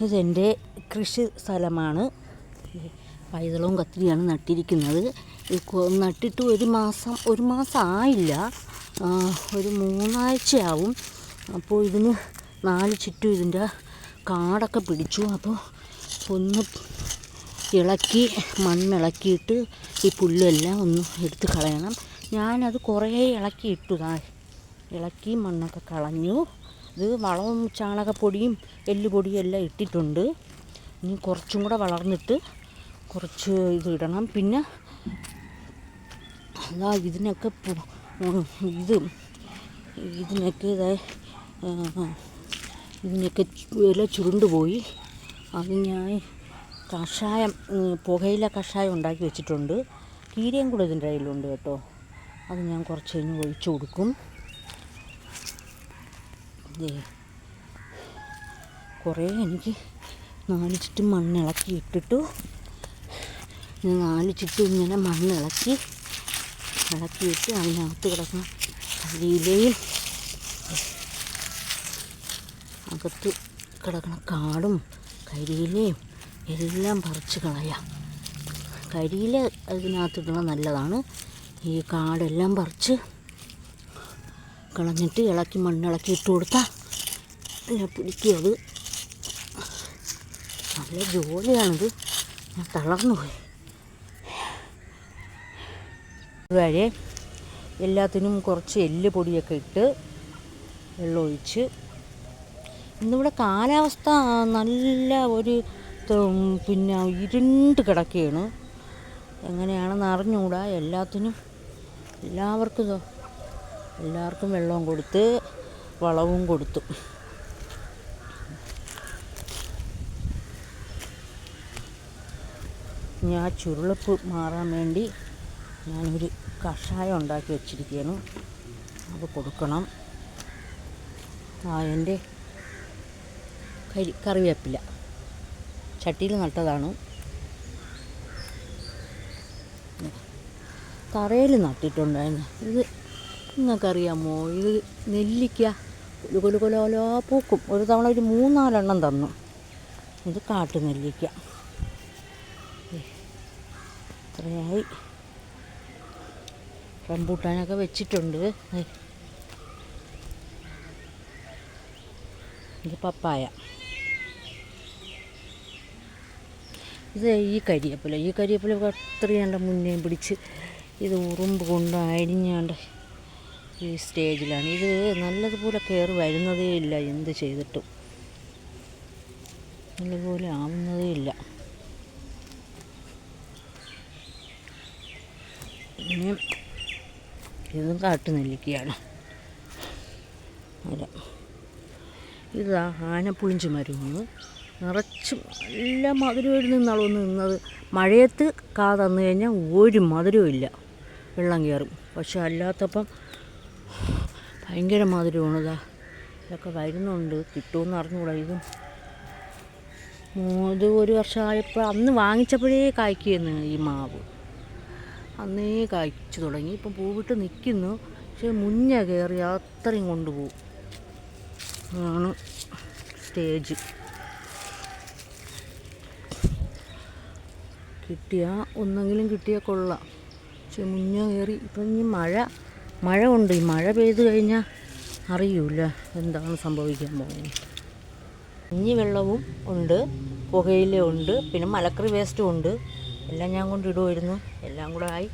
ഇതെന്റെ കൃഷി സ്ഥലമാണ്. പൈതളവും കത്തിരിയാണ് നട്ടിരിക്കുന്നത്. നട്ടിട്ട് ഒരു മാസം ഒരു മാസം ആയില്ല. ഒരു മൂന്നാഴ്ചയാവും. അപ്പോൾ ഇതിന് നാല് ചുറ്റും ഇതിന്റെ കാടൊക്കെ പിടിച്ചു. അപ്പോൾ ഒന്ന് ഇളക്കി മണ്ണിളക്കിയിട്ട് ഈ പുല്ലെല്ലാം ഒന്ന് എടുത്ത് കളയണം. ഞാനത് കുറേ ഇളക്കി ഇട്ടു ഇളക്കി മണ്ണൊക്കെ കളഞ്ഞു. ഇത് വളവും ചാണകപ്പൊടിയും എല്ലുപൊടിയും എല്ലാം ഇട്ടിട്ടുണ്ട്. ഇനി കുറച്ചും കൂടെ വളർന്നിട്ട് കുറച്ച് ഇത് ഇടണം. പിന്നെ അതാ ഇതിനൊക്കെ ഇത് ഇതിനൊക്കെ ഇതായി ഇതിനൊക്കെ ഇല ചുരുണ്ടുപോയി അത് ഞാൻ കഷായം പുകയില കഷായം ഉണ്ടാക്കി വെച്ചിട്ടുണ്ട്. കീരയും കൂടെ ഇതിന്റെ കയ്യിലുണ്ട് കേട്ടോ. അത് ഞാൻ കുറച്ച് കഴിഞ്ഞ് ഒഴിച്ചു കൊടുക്കും. കുറേ എനിക്ക് നാല് ചുറ്റും മണ്ണിളക്കി ഇട്ടിട്ടു. നാല് ചുറ്റും ഇങ്ങനെ മണ്ണിളക്കി ഇളക്കിയിട്ട് അതിനകത്ത് കിടക്കുന്ന കരിയിലയും അകത്ത് കിടക്കുന്ന കാടും കരിയിലയും എല്ലാം പറിച്ച് കളയാം. കരിയില അതിനകത്തിടുന്നത് നല്ലതാണ്. ഈ കാടെല്ലാം പറിച്ച് കളഞ്ഞിട്ട് ഇളക്കി മണ്ണിളക്കി ഇട്ട് കൊടുത്താൽ പിന്നെ പിടിക്കും അത് നല്ല ജോലിയാണിത്. ഞാൻ തളർന്നു പോയി. വരെ എല്ലാത്തിനും കുറച്ച് എല്ല് പൊടിയൊക്കെ ഇട്ട് വെള്ളമൊഴിച്ച് ഇന്നിവിടെ കാലാവസ്ഥ നല്ല ഒരു പിന്നെ ഇരുണ്ട് കിടക്കുകയാണ് എങ്ങനെയാണെന്ന് അറിഞ്ഞുകൂടാ എല്ലാത്തിനും. എല്ലാവർക്കും എല്ലാവർക്കും വെള്ളവും കൊടുത്ത് വളവും കൊടുത്തു. ഞാൻ ചുരുളപ്പ് മാറാൻ വേണ്ടി ഞാനൊരു കഷായം ഉണ്ടാക്കി വെച്ചിരിക്കുകയാണ് അത് കൊടുക്കണം. ആ എന്റെ കരി കറിവേപ്പില. ചട്ടിയിൽ നട്ടതാണ്. തറയിൽ നട്ടിട്ടുണ്ടായിരുന്നു. ഇത് നിങ്ങൾക്കറിയാമോ? ഇത് നെല്ലിക്ക കൊല കൊല കൊലോലോ പൂക്കും. ഒരു തവണ ഒരു മൂന്നാലെണ്ണം തന്നു. ഇത് കാട്ടു നെല്ലിക്ക. ഇത്രയായി. റംബൂട്ടാനൊക്കെ വെച്ചിട്ടുണ്ട്. ഇത് പപ്പായ. ഇത് ഈ കരിയേപ്പില. ഈ കരിയേപ്പില അത്രയാണ്ട് മുന്നേ പിടിച്ച് ഇത് ഉറുമ്പ് കൊണ്ട് അരിഞ്ഞാണ്ട് ഈ സ്റ്റേജിലാണ്. ഇത് നല്ലതുപോലെ കയറി വരുന്നതേ ഇല്ല എന്ത് ചെയ്തിട്ടും. നല്ലതുപോലെ ആവുന്നതേ ഇല്ല. ഇതും കാട്ടുനെല്ലിക്കയാണ് അല്ല. ഇതാ ആനപ്പുളിഞ്ച് മരമാണ് നിറച്ചും നല്ല മധുരമായിട്ട് നിന്നാളൊന്ന് നിന്നത്. മഴയത്ത് കാ തന്നു കഴിഞ്ഞാൽ ഒരു മധുരവും ഇല്ല. വെള്ളം കയറും. പക്ഷെ അല്ലാത്തപ്പം ഭയങ്കര മാതിരി ഉണതാ ഇതൊക്കെ വരുന്നുണ്ട്. കിട്ടുമെന്ന് അറിഞ്ഞുകൂടാ ഇതും. ഇത് ഒരു വർഷമായപ്പോൾ അന്ന് വാങ്ങിച്ചപ്പോഴേ കായ്ക്കുന്നു ഈ മാവ്. അന്നേ കായ്ച്ചു തുടങ്ങി. ഇപ്പം പൂവിട്ട് നിൽക്കുന്നു പക്ഷെ മുന്ന കയറി അത്രയും കൊണ്ടുപോകും. ആണ് സ്റ്റേജ്. കിട്ടിയാൽ ഒന്നെങ്കിലും കിട്ടിയാൽ കൊള്ളാം. പക്ഷെ മുന്ന കയറി ഇപ്പം ഇനി മഴ മഴ ഉണ്ട് ഈ മഴ പെയ്തു കഴിഞ്ഞാൽ അറിയൂല എന്താണ് സംഭവിക്കാൻ പോകുന്നത്. ഇഞ്ഞി വെള്ളവും ഉണ്ട് പുകയില ഉണ്ട് പിന്നെ മലക്കറി വേസ്റ്റും ഉണ്ട്. എല്ലാം ഞാൻ കൊണ്ട് ഇടുമായിരുന്നു എല്ലാം കൂടെ ആയി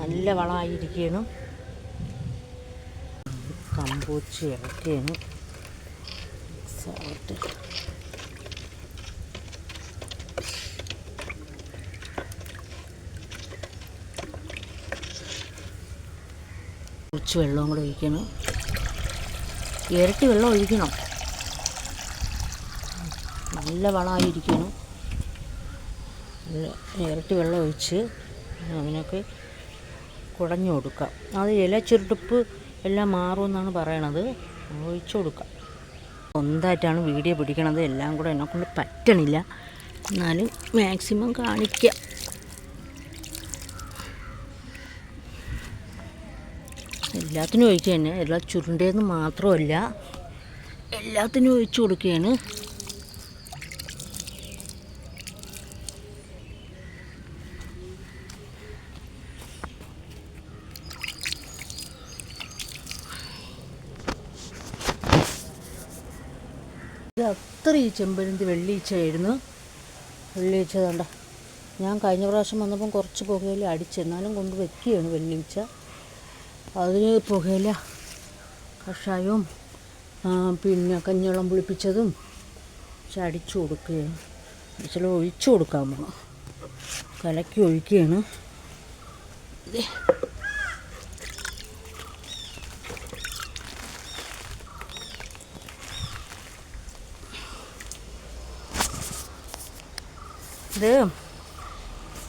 നല്ല വളമായിരിക്കണം കമ്പോച്ച് ഇറക്കിയാണ് കുറച്ച് വെള്ളവും കൂടെ ഒഴിക്കണം. ഇരട്ടി വെള്ളം ഒഴിക്കണം. നല്ല വളമായിരിക്കണം. ഇരട്ടി വെള്ളം ഒഴിച്ച് അതിനൊക്കെ കുടഞ്ഞു കൊടുക്കാം. അത് ഇല ചുരുട്ടുപ്പ് എല്ലാം മാറുമെന്നാണ് പറയണത്. ഒഴിച്ചു കൊടുക്കാം. സ്വന്തമായിട്ടാണ് വീഡിയോ പിടിക്കണത്. എല്ലാം കൂടെ എന്നെക്കൊണ്ട് പറ്റണില്ല. എന്നാലും മാക്സിമം കാണിക്കാം. എല്ലാത്തിനും ഒഴിക്കുക തന്നെ. ചുരുണ്ടേന്ന് മാത്രമല്ല എല്ലാത്തിനും ഒഴിച്ചു കൊടുക്കുകയാണ്. ഇത് അത്ര ഈ ചെമ്പരന്തി വെള്ളിയിച്ചായിരുന്നു വെള്ളിയിച്ച കണ്ട. ഞാൻ കഴിഞ്ഞ പ്രാവശ്യം വന്നപ്പം കുറച്ച് പുകയിൽ അടിച്ചെന്നാലും കൊണ്ട് വെക്കുകയാണ് വെള്ളിയിച്ച അതിന് പുകയില കഷായവും പിന്നെ കഞ്ഞിവെള്ളം പുളിപ്പിച്ചതും ചടിച്ചു കൊടുക്കുകയാണ്. ചില ഒഴിച്ചു കൊടുക്കാൻ പോകണം കലക്കി ഒഴിക്കുകയാണ്. ഇത്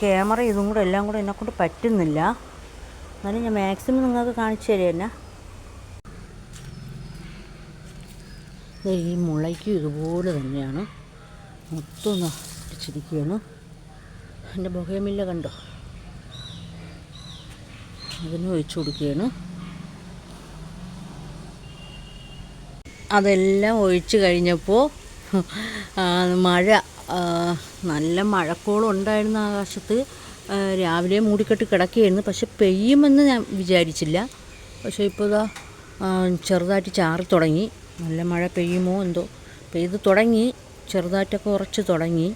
ക്യാമറ ഇതും കൂടെ എല്ലാം കൂടെ എന്നെക്കൊണ്ട് പറ്റുന്നില്ല. എന്നാലും ഞാൻ മാക്സിമം നിങ്ങൾക്ക് കാണിച്ചു തരും എന്നാ. ഈ മുളയ്ക്കും ഇതുപോലെ തന്നെയാണ്. മൊത്തം ഒന്ന് അടിച്ചിരിക്കുകയാണ്. എന്റെ ബൊഹേമില്ല കണ്ടോ? അതിന് ഒഴിച്ചു കൊടുക്കുകയാണ്. അതെല്ലാം ഒഴിച്ചു കഴിഞ്ഞപ്പോൾ മഴ നല്ല മഴക്കോളം ഉണ്ടായിരുന്ന ആകാശത്ത്. രാവിലെ മൂടിക്കെട്ട് കിടക്കുകയായിരുന്നു. പക്ഷെ പെയ്യുമെന്ന് ഞാൻ വിചാരിച്ചില്ല. പക്ഷേ ഇപ്പോൾ ഇതാ ചെറുതായിട്ട് ചാറി തുടങ്ങി. നല്ല മഴ പെയ്യുമോ എന്തോ. പെയ്ത് തുടങ്ങി. ചെറുതായിട്ടൊക്കെ ഉറച്ച് തുടങ്ങി.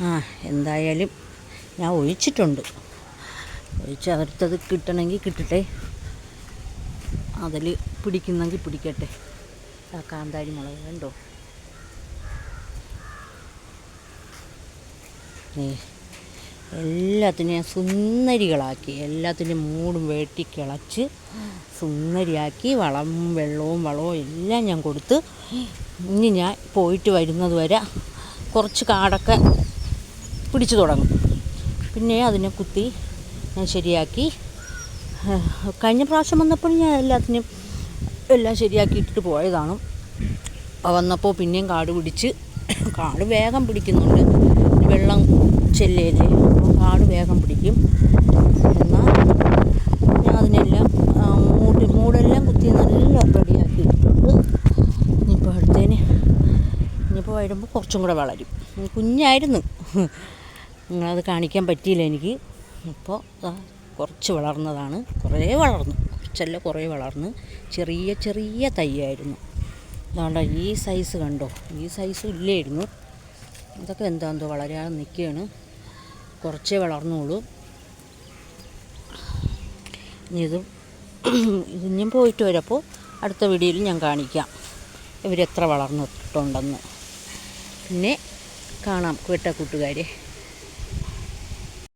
ആ എന്തായാലും ഞാൻ ഒഴിച്ചിട്ടുണ്ട്. ഒഴിച്ച് അടുത്തത് കിട്ടണമെങ്കിൽ കിട്ടട്ടെ. അതിൽ പിടിക്കുന്നെങ്കിൽ പിടിക്കട്ടെ. ആ കാന്താരി മുളക് കണ്ടോ? ഏ എല്ലാത്തിനും ഞാൻ സുന്ദരികളാക്കി എല്ലാത്തിന്റെയും മൂടും വെട്ടി കിളച്ച് സുന്ദരിയാക്കി വളം വെള്ളവും വളവും എല്ലാം ഞാൻ കൊടുത്ത് ഇനി ഞാൻ പോയിട്ട് വരുന്നത് വരെ കുറച്ച് കാടൊക്കെ പിടിച്ചു തുടങ്ങും. പിന്നെ അതിനെ കുത്തി ഞാൻ ശരിയാക്കി. കഴിഞ്ഞ പ്രാവശ്യം വന്നപ്പോൾ ഞാൻ എല്ലാത്തിനും എല്ലാം ശരിയാക്കിയിട്ടിട്ട് പോയതാണ്. വന്നപ്പോൾ പിന്നെയും കാട് പിടിച്ച് കാട് വേഗം പിടിക്കുന്നുണ്ട്. വെള്ളം ചെല്ലയില്ലേ കാട് വേഗം പിടിക്കും. എന്നാൽ ഞാൻ അതിനെല്ലാം മൂട് മൂടി മൂടെല്ലാം കുത്തി നല്ല റെഡിയാക്കി ഇട്ടിട്ടുണ്ട്. ഇനിയിപ്പോൾ അടുത്തേന് ഇനിയിപ്പോൾ വരുമ്പോൾ കുറച്ചും കൂടെ വളരും. കുഞ്ഞായിരുന്നു. നിങ്ങളത് കാണിക്കാൻ പറ്റിയില്ല എനിക്ക്. ഇപ്പോൾ കുറച്ച് വളർന്നതാണ്. കുറേ വളർന്നു. കുറച്ചല്ല കുറേ വളർന്ന്. ചെറിയ ചെറിയ തൈയായിരുന്നു. അതുകൊണ്ട് ഈ സൈസ് കണ്ടോ? ഈ സൈസ് ഇല്ലായിരുന്നു. ഇതൊക്കെ എന്താന്തോ വളരാതെ നിൽക്കുകയാണ്. കുറച്ചേ വളർന്നുള്ളൂ. ഇനി ഇത് ഇനിയും പോയിട്ട് വരപ്പോൾ അടുത്ത വീഡിയോയിൽ ഞാൻ കാണിക്കാം ഇവരെത്ര വളർന്നിട്ടുണ്ടെന്ന്. പിന്നെ കാണാം കേട്ട കൂട്ടുകാരെ.